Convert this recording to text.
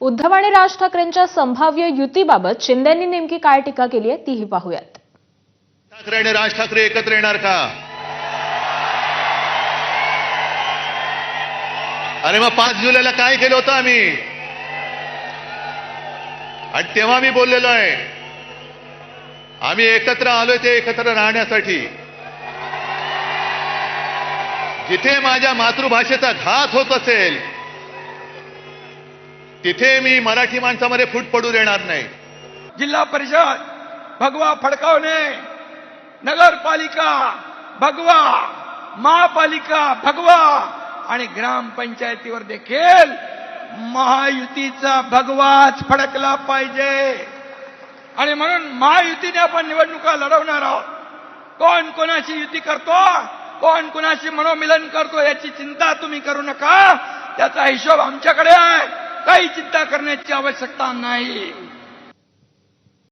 उद्धव आणि राज ठाकरेंच्या संभाव्य युतीबाबत शिंदेंनी नेमकी काय टीका केली आहे तीही पाहूयात. ठाकरे आणि राज ठाकरे एकत्र येणार का? अरे मग पाच जुलैला काय केलं होतं आम्ही? आणि तेव्हा मी बोललेलो आहे आम्ही एकत्र आलोय ते एकत्र राहण्यासाठी. जिथे माझ्या मातृभाषेचा घात होत असेल तिथे मी मराठी माणसामध्ये फूट पडू देणार नाही. जिल्हा परिषद भगवा फडकावणे. नगरपालिका भगवा. महापालिका भगवा. आणि ग्रामपंचायतीवर देखील महायुतीचा भगवाच फडकला पाहिजे. आणि म्हणून महायुतीने आपण निवडणुका लढवणार आहोत. कोण कोणाशी युती करतो कोण कोणाशी मनोमिलन करतो याची चिंता तुम्ही करू नका. त्याचा हिशोब आमच्याकडे आहे. काही चिंता करण्याची आवश्यकता नाही.